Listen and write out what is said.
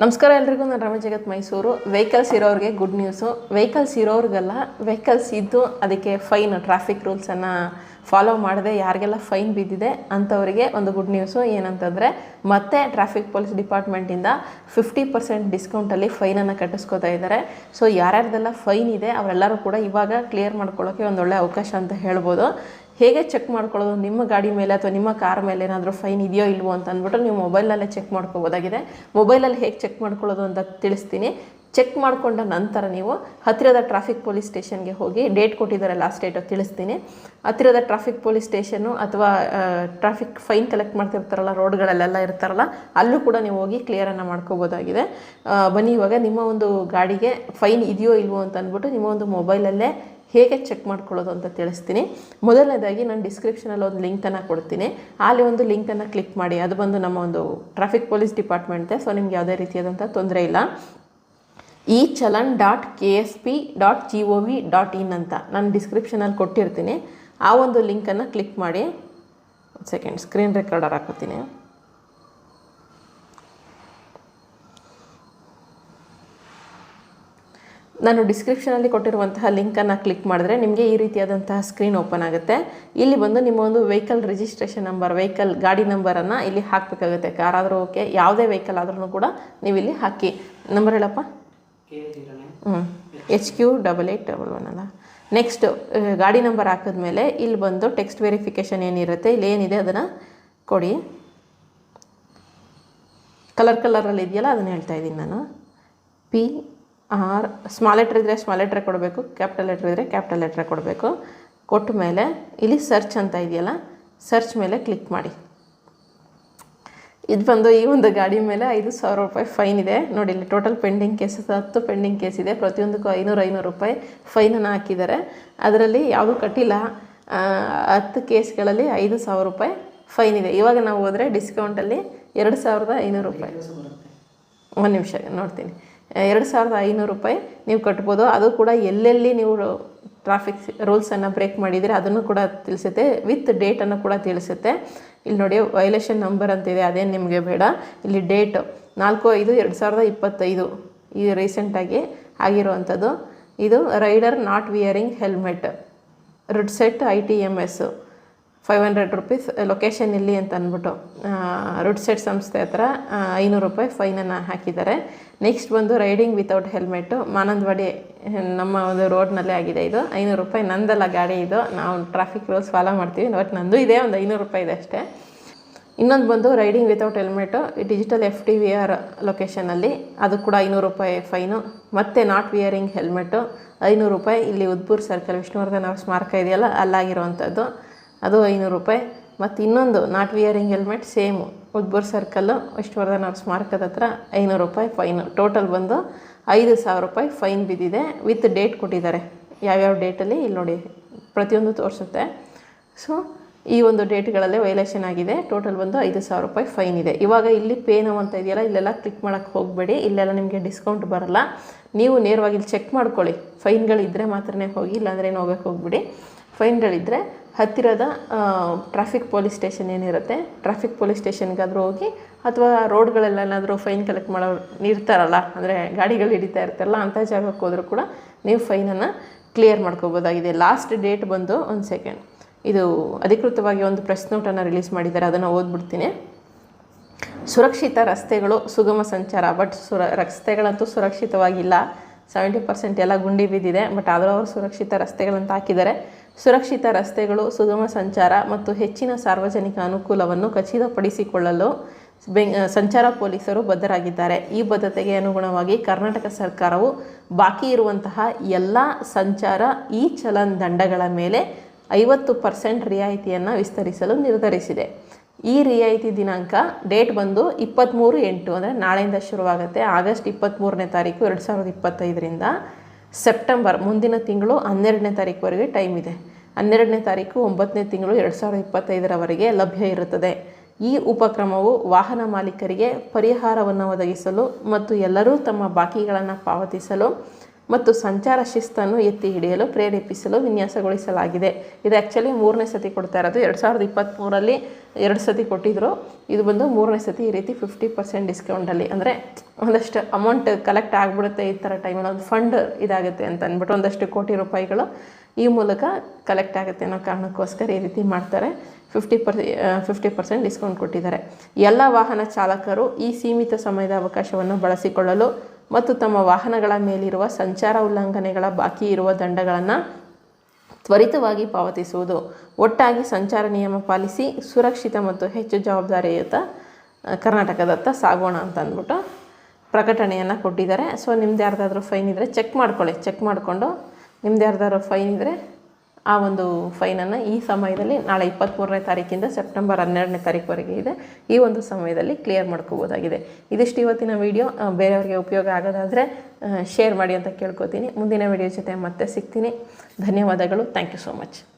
ನಮಸ್ಕಾರ ಎಲ್ರಿಗೂ, ನಾನು ರಮೇಶ್ ಜಗತ್ ಮೈಸೂರು. ವೆಹಿಕಲ್ಸ್ ಇರೋರಿಗೆ ಗುಡ್ ನ್ಯೂಸು ವೆಹಿಕಲ್ಸ್ ಇರೋರಿಗೆಲ್ಲ ವೆಹಿಕಲ್ಸ್ ಇದ್ದು ಅದಕ್ಕೆ ಫೈನ್ ಟ್ರಾಫಿಕ್ ರೂಲ್ಸನ್ನು ಫಾಲೋ ಮಾಡದೆ ಯಾರಿಗೆಲ್ಲ ಫೈನ್ ಬಿದ್ದಿದೆ ಅಂಥವರಿಗೆ ಒಂದು ಗುಡ್ ನ್ಯೂಸು ಏನಂತಂದರೆ, ಮತ್ತೆ ಟ್ರಾಫಿಕ್ ಪೊಲೀಸ್ ಡಿಪಾರ್ಟ್ಮೆಂಟಿಂದ ಫಿಫ್ಟಿ ಪರ್ಸೆಂಟ್ ಡಿಸ್ಕೌಂಟಲ್ಲಿ ಫೈನನ್ನು ಕಟ್ಟಿಸ್ಕೋತಾ ಇದ್ದಾರೆ. ಸೊ ಯಾರ್ಯಾರ್ದೆಲ್ಲ ಫೈನ್ ಇದೆ, ಅವರೆಲ್ಲರೂ ಕೂಡ ಇವಾಗ ಕ್ಲಿಯರ್ ಮಾಡ್ಕೊಳ್ಳೋಕ್ಕೆ ಒಂದು ಒಳ್ಳೆ ಅವಕಾಶ ಅಂತ ಹೇಳ್ಬೋದು. ಹೇಗೆ ಚೆಕ್ ಮಾಡ್ಕೊಳ್ಳೋದು? ನಿಮ್ಮ ಗಾಡಿ ಮೇಲೆ ಅಥವಾ ನಿಮ್ಮ ಕಾರ್ ಮೇಲೆ ಏನಾದರೂ ಫೈನ್ ಇದೆಯೋ ಇಲ್ವೋ ಅಂತ ಅಂದ್ಬಿಟ್ಟು ನೀವು ಮೊಬೈಲಲ್ಲೇ ಚೆಕ್ ಮಾಡ್ಕೋಬೋದಾಗಿದೆ. ಮೊಬೈಲಲ್ಲಿ ಹೇಗೆ ಚೆಕ್ ಮಾಡ್ಕೊಳ್ಳೋದು ಅಂತ ತಿಳಿಸ್ತೀನಿ. ಚೆಕ್ ಮಾಡಿಕೊಂಡ ನಂತರ ನೀವು ಹತ್ತಿರದ ಟ್ರಾಫಿಕ್ ಪೊಲೀಸ್ ಸ್ಟೇಷನ್ಗೆ ಹೋಗಿ ಡೇಟ್ ಕೊಟ್ಟಿದ್ದಾರೆ ಲಾಸ್ಟ್ ಡೇಟ್ ತಿಳಿಸ್ತೀನಿ. ಹತ್ತಿರದ ಟ್ರಾಫಿಕ್ ಪೊಲೀಸ್ ಸ್ಟೇಷನ್ನು ಅಥವಾ ಟ್ರಾಫಿಕ್ ಫೈನ್ ಕಲೆಕ್ಟ್ ಮಾಡ್ತಿರ್ತಾರಲ್ಲ, ರೋಡ್ಗಳಲ್ಲೆಲ್ಲ ಇರ್ತಾರಲ್ಲ, ಅಲ್ಲೂ ಕೂಡ ನೀವು ಹೋಗಿ ಕ್ಲಿಯರನ್ನು ಮಾಡ್ಕೋಬೋದಾಗಿದೆ. ಬನ್ನಿ ಇವಾಗ, ನಿಮ್ಮ ಒಂದು ಗಾಡಿಗೆ ಫೈನ್ ಇದೆಯೋ ಇಲ್ವೋ ಅಂತ ಅಂದ್ಬಿಟ್ಟು ನಿಮ್ಮ ಒಂದು ಮೊಬೈಲಲ್ಲೇ ಹೇಗೆ ಚೆಕ್ ಮಾಡ್ಕೊಳ್ಳೋದು ಅಂತ ತಿಳಿಸ್ತೀನಿ. ಮೊದಲನೇದಾಗಿ ನಾನು ಡಿಸ್ಕ್ರಿಪ್ಷನಲ್ಲಿ ಒಂದು ಲಿಂಕನ್ನು ಕೊಡ್ತೀನಿ. ಅಲ್ಲಿ ಒಂದು ಲಿಂಕನ್ನು ಕ್ಲಿಕ್ ಮಾಡಿ. ಅದು ಬಂದು ನಮ್ಮ ಒಂದು ಟ್ರಾಫಿಕ್ ಪೊಲೀಸ್ ಡಿಪಾರ್ಟ್ಮೆಂಟ್ದೆ ಸೊ, ನಿಮ್ಗೆ ಯಾವುದೇ ರೀತಿಯಾದಂಥ ತೊಂದರೆ ಇಲ್ಲ. ಈ challan dot K S P dot G O V dot in ಅಂತ ನಾನು ಡಿಸ್ಕ್ರಿಪ್ಷನಲ್ಲಿ ಕೊಟ್ಟಿರ್ತೀನಿ. ಆ ಒಂದು ಲಿಂಕನ್ನು ಕ್ಲಿಕ್ ಮಾಡಿ. ಸೆಕೆಂಡ್, ಸ್ಕ್ರೀನ್ ರೆಕಾರ್ಡರ್ ಹಾಕೋತೀನಿ ನಾನು ಡಿಸ್ಕ್ರಿಪ್ಷನಲ್ಲಿ ಕೊಟ್ಟಿರುವಂತಹ ಲಿಂಕನ್ನು ಕ್ಲಿಕ್ ಮಾಡಿದ್ರೆ ನಿಮಗೆ ಈ ರೀತಿಯಾದಂತಹ ಸ್ಕ್ರೀನ್ ಓಪನ್ ಆಗುತ್ತೆ. ಇಲ್ಲಿ ಬಂದು ನಿಮ್ಮ ಒಂದು ವೆಹಿಕಲ್ ರಿಜಿಸ್ಟ್ರೇಷನ್ ನಂಬರ್ ವೆಹಿಕಲ್ ಗಾಡಿ ನಂಬರನ್ನು ಇಲ್ಲಿ ಹಾಕಬೇಕಾಗುತ್ತೆ. ಕಾರಾದರೂ ಓಕೆ ಯಾವುದೇ ವೆಹಿಕಲ್ ಆದ್ರೂ ಕೂಡ ನೀವು ಇಲ್ಲಿ ಹಾಕಿ. ನಂಬರ್ ಹೇಳಪ್ಪ? ಹ್ಞೂ H Q double eight double one ಅಲ್ಲ. ನೆಕ್ಸ್ಟ್ ಗಾಡಿ ನಂಬರ್ ಹಾಕಿದ್ಮೇಲೆ ಇಲ್ಲಿ ಬಂದು ಟೆಕ್ಸ್ಟ್ ವೆರಿಫಿಕೇಷನ್ ಏನಿರುತ್ತೆ, ಇಲ್ಲಿ ಏನಿದೆ ಅದನ್ನು ಕೊಡಿ. ಕಲರ್ ಕಲರಲ್ಲಿ ಇದೆಯಲ್ಲ ಅದನ್ನು ಹೇಳ್ತಾ ಇದ್ದೀನಿ ನಾನು. ಪಿ ಸ್ಮಾಲ್ ಲೆಟ್ರ್ ಇದ್ದರೆ ಸ್ಮಾಲ್ ಲೆಟ್ರ್ ಕೊಡಬೇಕು ಕ್ಯಾಪಿಟಲ್ ಲೆಟ್ರ್ ಇದ್ದರೆ ಕ್ಯಾಪಿಟಲ್ ಲೆಟ್ರ್ ಕೊಡಬೇಕು. ಕೊಟ್ಟ ಮೇಲೆ ಇಲ್ಲಿ ಸರ್ಚ್ ಅಂತ ಇದೆಯಲ್ಲ ಸರ್ಚ್ ಮೇಲೆ ಕ್ಲಿಕ್ ಮಾಡಿ. ಇದು ಬಂದು ಈ ಒಂದು ಗಾಡಿ ಮೇಲೆ ಐದು ಸಾವಿರ ರೂಪಾಯಿ ಫೈನ್ ಇದೆ. ನೋಡಿ ಇಲ್ಲಿ ಟೋಟಲ್ ಪೆಂಡಿಂಗ್ ಕೇಸಸ್ ಹತ್ತು ಪೆಂಡಿಂಗ್ ಕೇಸ್ ಇದೆ. ಪ್ರತಿಯೊಂದಕ್ಕೂ ಐನೂರು ಐನೂರು ರೂಪಾಯಿ ಫೈನನ್ನು ಹಾಕಿದ್ದಾರೆ. ಅದರಲ್ಲಿ ಯಾವುದೂ ಕಟ್ಟಿಲ್ಲ ಹತ್ತು ಕೇಸ್ಗಳಲ್ಲಿ ಐದು ಸಾವಿರ ರೂಪಾಯಿ ಫೈನ್ ಇದೆ. ಇವಾಗ ನಾವು ಹೋದರೆ ಡಿಸ್ಕೌಂಟಲ್ಲಿ ಎರಡು ಸಾವಿರದ ಐನೂರು ರೂಪಾಯಿ. ಒಂದು ನಿಮಿಷ ನೋಡ್ತೀನಿ. ಎರಡು ಸಾವಿರದ ಐನೂರು ರೂಪಾಯಿ ನೀವು ಕಟ್ಬೋದು. ಅದು ಕೂಡ ಎಲ್ಲೆಲ್ಲಿ ನೀವು ಟ್ರಾಫಿಕ್ ರೂಲ್ಸನ್ನು ಬ್ರೇಕ್ ಮಾಡಿದರೆ ಅದನ್ನು ಕೂಡ ತಿಳಿಸುತ್ತೆ. ವಿತ್ ಡೇಟನ್ನು ಕೂಡ ತಿಳಿಸುತ್ತೆ. ಇಲ್ಲಿ ನೋಡಿ ವೈಲೇಷನ್ ನಂಬರ್ ಅಂತಿದೆ ಅದೇನು ನಿಮಗೆ ಬೇಡ. ಇಲ್ಲಿ ಡೇಟ್ ನಾಲ್ಕು ಐದು, ಎರಡು ಸಾವಿರದ ಇಪ್ಪತ್ತೈದು ಈ ರೀಸೆಂಟಾಗಿ ಆಗಿರುವಂಥದ್ದು. ಇದು rider not wearing helmet RUDSET I T M S five hundred rupees location ಇಲ್ಲಿ ಅಂತ ಅಂದ್ಬಿಟ್ಟು ರುಡ್ ಸೆಟ್ ಸಂಸ್ಥೆ ಹತ್ರ ಐನೂರು ರೂಪಾಯಿ ಫೈನನ್ನು ಹಾಕಿದ್ದಾರೆ. ನೆಕ್ಸ್ಟ್ ಬಂದು ರೈಡಿಂಗ್ ವಿತೌಟ್ ಹೆಲ್ಮೆಟ್ಟು ಮಾನಂದವಾಡಿ ನಮ್ಮ ಒಂದು ರೋಡ್ನಲ್ಲೇ ಆಗಿದೆ ಇದು. ಐನೂರು ರೂಪಾಯಿ ನಂದಲ್ಲ ಗಾಡಿ ಇದು. ನಾವು ಟ್ರಾಫಿಕ್ ರೂಲ್ಸ್ ಫಾಲೋ ಮಾಡ್ತೀವಿ ಬಟ್ ನಂದು ಇದೆ, ಒಂದು ಐನೂರು ರೂಪಾಯಿ ಇದೆ ಅಷ್ಟೇ. ಇನ್ನೊಂದು ಬಂದು riding without helmet digital F T V R ಲೊಕೇಶನಲ್ಲಿ ಅದು ಕೂಡ ಐನೂರು ರೂಪಾಯಿ ಫೈನು ಮತ್ತು ನಾಟ್ ವಿಯರಿಂಗ್ ಹೆಲ್ಮೆಟು ಐನೂರು ರೂಪಾಯಿ. ಇಲ್ಲಿ ಉದ್ಪುರ್ ಸರ್ಕಲ್ ವಿಷ್ಣುವರ್ಧನ್ ಅವ್ರ ಸ್ಮಾರಕ ಇದೆಯಲ್ಲ, ಅಲ್ಲಾಗಿರುವಂಥದ್ದು. ಅದು ಐನೂರು ರೂಪಾಯಿ. ಮತ್ತು ಇನ್ನೊಂದು not wearing helmet same Udbur circle Vishnuvardhan ಅವ್ರ ಸ್ಮಾರಕದ ಹತ್ರ ಐನೂರು ರೂಪಾಯಿ ಫೈನು ಟೋಟಲ್ ಬಂದು ಐದು ಸಾವಿರ ರೂಪಾಯಿ ಫೈನ್ ಬಿದ್ದಿದೆ. ವಿತ್ ಡೇಟ್ ಕೊಟ್ಟಿದ್ದಾರೆ. ಯಾವ್ಯಾವ ಡೇಟಲ್ಲಿ ಇಲ್ಲಿ ನೋಡಿ, ಪ್ರತಿಯೊಂದು ತೋರಿಸುತ್ತೆ. ಸೊ ಈ ಒಂದು ಡೇಟ್ಗಳಲ್ಲೇ ವೈಲೇಷನ್ ಆಗಿದೆ. ಟೋಟಲ್ ಬಂದು ಐದು ಸಾವಿರ ರೂಪಾಯಿ ಫೈನ್ ಇದೆ. ಇವಾಗ ಇಲ್ಲಿ ಪೇ ನಾವು ಅಂತ ಇದೆಯಲ್ಲ, ಇಲ್ಲೆಲ್ಲ ಕ್ಲಿಕ್ ಮಾಡೋಕ್ಕೆ ಹೋಗಬೇಡಿ. ಇಲ್ಲೆಲ್ಲ ನಿಮಗೆ ಡಿಸ್ಕೌಂಟ್ ಬರಲ್ಲ. ನೀವು ನೇರವಾಗಿ ಇಲ್ಲಿ ಚೆಕ್ ಮಾಡ್ಕೊಳ್ಳಿ. ಫೈನ್ಗಳಿದ್ದರೆ ಮಾತ್ರನೇ ಹೋಗಿ, ಇಲ್ಲಾಂದರೆ ಏನು ಹೋಗಕ್ಕೆ ಹೋಗ್ಬಿಡಿ ಫೈನ್ಗಳಿದ್ದರೆ ಹತ್ತಿರದ ಟ್ರಾಫಿಕ್ ಪೊಲೀಸ್ ಸ್ಟೇಷನ್ ಏನಿರುತ್ತೆ ಟ್ರಾಫಿಕ್ ಪೊಲೀಸ್ ಸ್ಟೇಷನ್ಗಾದರೂ ಹೋಗಿ, ಅಥವಾ ರೋಡ್ಗಳಲ್ಲೇನಾದರೂ ಫೈನ್ ಕಲೆಕ್ಟ್ ಮಾಡೋ ಇರ್ತಾರಲ್ಲ, ಅಂದರೆ ಗಾಡಿಗಳು ಹಿಡಿತಾ ಇರ್ತಾರಲ್ಲ ಅಂಥ ಜಾಗಕ್ಕೆ ಹೋದರೂ ಕೂಡ ನೀವು ಫೈನನ್ನು ಕ್ಲಿಯರ್ ಮಾಡ್ಕೋಬೋದಾಗಿದೆ. ಲಾಸ್ಟ್ ಡೇಟ್ ಬಂದು ಒಂದು ಸೆಕೆಂಡ್ ಇದು ಅಧಿಕೃತವಾಗಿ ಒಂದು ಪ್ರೆಸ್ ನೋಟನ್ನು ರಿಲೀಸ್ ಮಾಡಿದ್ದಾರೆ, ಅದನ್ನು ಓದ್ಬಿಡ್ತೀನಿ. ಸುರಕ್ಷಿತ ರಸ್ತೆಗಳು ಸುಗಮ ಸಂಚಾರ ಬಟ್ ಸುರ, ರಸ್ತೆಗಳಂತೂ ಸುರಕ್ಷಿತವಾಗಿಲ್ಲ. ಸೆವೆಂಟಿ ಪರ್ಸೆಂಟ್ ಎಲ್ಲ ಗುಂಡಿ ಬಿದ್ದಿದೆ ಬಟ್ ಆದರೂ ಅವರು ಸುರಕ್ಷಿತ ರಸ್ತೆಗಳಂತ ಹಾಕಿದ್ದಾರೆ. ಸುರಕ್ಷಿತ ರಸ್ತೆಗಳು, ಸುಗಮ ಸಂಚಾರ ಮತ್ತು ಹೆಚ್ಚಿನ ಸಾರ್ವಜನಿಕ ಅನುಕೂಲವನ್ನು ಖಚಿತಪಡಿಸಿಕೊಳ್ಳಲು ಬೆಂಗ್ ಸಂಚಾರ ಪೊಲೀಸರು ಬದ್ಧರಾಗಿದ್ದಾರೆ. ಈ ಬದ್ಧತೆಗೆ ಅನುಗುಣವಾಗಿ ಕರ್ನಾಟಕ ಸರ್ಕಾರವು ಬಾಕಿ ಇರುವಂತಹ ಎಲ್ಲ ಸಂಚಾರ ಈ ಚಲನ್ ದಂಡಗಳ ಮೇಲೆ ಐವತ್ತು ಪರ್ಸೆಂಟ್ ರಿಯಾಯಿತಿಯನ್ನು ವಿಸ್ತರಿಸಲು ನಿರ್ಧರಿಸಿದೆ. ಈ ರಿಯಾಯಿತಿ ದಿನಾಂಕ ಡೇಟ್ ಬಂದು ಇಪ್ಪತ್ತ್ಮೂರು ಎಂಟು, ಅಂದರೆ ನಾಳೆಯಿಂದ ಶುರುವಾಗುತ್ತೆ. ಆಗಸ್ಟ್ ಇಪ್ಪತ್ತ್ಮೂರನೇ ತಾರೀಕು, ಎರಡು ಸಾವಿರದ ಇಪ್ಪತ್ತೈದರಿಂದ ಸೆಪ್ಟೆಂಬರ್ ಮುಂದಿನ ತಿಂಗಳು ಹನ್ನೆರಡನೇ ತಾರೀಕುವರೆಗೆ ಟೈಮ್ ಇದೆ. ಹನ್ನೆರಡನೇ ತಾರೀಕು ಒಂಬತ್ತನೇ ತಿಂಗಳು ಎರಡು ಸಾವಿರದ ಇಪ್ಪತ್ತೈದರವರೆಗೆ ಲಭ್ಯ ಇರುತ್ತದೆ. ಈ ಉಪಕ್ರಮವು ವಾಹನ ಮಾಲೀಕರಿಗೆ ಪರಿಹಾರವನ್ನು ಒದಗಿಸಲು ಮತ್ತು ಎಲ್ಲರೂ ತಮ್ಮ ಬಾಕಿಗಳನ್ನು ಪಾವತಿಸಲು ಮತ್ತು ಸಂಚಾರ ಶಿಸ್ತನ್ನು ಎತ್ತಿ ಹಿಡಿಯಲು, ಪ್ರೇರೇಪಿಸಲು ವಿನ್ಯಾಸಗೊಳಿಸಲಾಗಿದೆ. ಇದು ಆ್ಯಕ್ಚುಲಿ ಮೂರನೇ ಸತಿ ಕೊಡ್ತಾ ಇರೋದು. ಎರಡು ಸಾವಿರದ ಇಪ್ಪತ್ತ್ಮೂರಲ್ಲಿ ಎರಡು ಸತಿ ಕೊಟ್ಟಿದ್ದರು ಇದು ಬಂದು ಮೂರನೇ ಸತಿ ಈ ರೀತಿ ಫಿಫ್ಟಿ ಪರ್ಸೆಂಟ್ ಡಿಸ್ಕೌಂಟಲ್ಲಿ ಅಂದರೆ ಒಂದಷ್ಟು ಅಮೌಂಟ್ ಕಲೆಕ್ಟ್ ಆಗಿಬಿಡುತ್ತೆ ಈ ಥರ ಟೈಮಲ್ಲಿ ಒಂದು ಫಂಡ್ ಇದಾಗುತ್ತೆ ಅಂತ ಅಂದ್ಬಿಟ್ಟು ಒಂದಷ್ಟು ಕೋಟಿ ರೂಪಾಯಿಗಳು ಈ ಮೂಲಕ ಕಲೆಕ್ಟ್ ಆಗುತ್ತೆ ಅನ್ನೋ ಕಾರಣಕ್ಕೋಸ್ಕರ ಈ ರೀತಿ ಮಾಡ್ತಾರೆ. Fifty per fifty percent discount ಕೊಟ್ಟಿದ್ದಾರೆ. ಎಲ್ಲ ವಾಹನ ಚಾಲಕರು ಈ ಸೀಮಿತ ಸಮಯದ ಅವಕಾಶವನ್ನು ಬಳಸಿಕೊಳ್ಳಲು ಮತ್ತು ತಮ್ಮ ವಾಹನಗಳ ಮೇಲಿರುವ ಸಂಚಾರ ಉಲ್ಲಂಘನೆಗಳ ಬಾಕಿ ಇರುವ ದಂಡಗಳನ್ನು ತ್ವರಿತವಾಗಿ ಪಾವತಿಸುವುದು. ಒಟ್ಟಾಗಿ ಸಂಚಾರ ನಿಯಮ ಪಾಲಿಸಿ ಸುರಕ್ಷಿತ ಮತ್ತು ಹೆಚ್ಚು ಜವಾಬ್ದಾರಿಯುತ ಕರ್ನಾಟಕದತ್ತ ಸಾಗೋಣ ಅಂತ ಅಂದ್ಬಿಟ್ಟು ಪ್ರಕಟಣೆಯನ್ನು ಕೊಟ್ಟಿದ್ದಾರೆ. ಸೊ ನಿಮ್ದು ಯಾರ್ದಾದ್ರೂ ಫೈನ್ ಇದ್ದರೆ ಚೆಕ್ ಮಾಡ್ಕೊಳ್ಳಿ. ಚೆಕ್ ಮಾಡಿಕೊಂಡು ನಿಮ್ದು ಯಾರ್ದಾದ್ರು ಫೈನ್ ಇದ್ದರೆ ಆ ಒಂದು ಫೈನನ್ನು ಈ ಸಮಯದಲ್ಲಿ ನಾಳೆ ಇಪ್ಪತ್ತ್ಮೂರನೇ ತಾರೀಕಿಂದ ಸೆಪ್ಟೆಂಬರ್ ಹನ್ನೆರಡನೇ ತಾರೀಕುವರೆಗೆ ಇದೆ. ಈ ಒಂದು ಸಮಯದಲ್ಲಿ ಕ್ಲಿಯರ್ ಮಾಡ್ಕೋಬೋದಾಗಿದೆ. ಇದಿಷ್ಟು ಇವತ್ತಿನ ವಿಡಿಯೋ. ಬೇರೆಯವರಿಗೆ ಉಪಯೋಗ ಆಗೋದಾದರೆ ಶೇರ್ ಮಾಡಿ ಅಂತ ಕೇಳ್ಕೊತೀನಿ. ಮುಂದಿನ ವಿಡಿಯೋ ಜೊತೆ ಮತ್ತೆ ಸಿಗ್ತೀನಿ. ಧನ್ಯವಾದಗಳು. Thank you so much.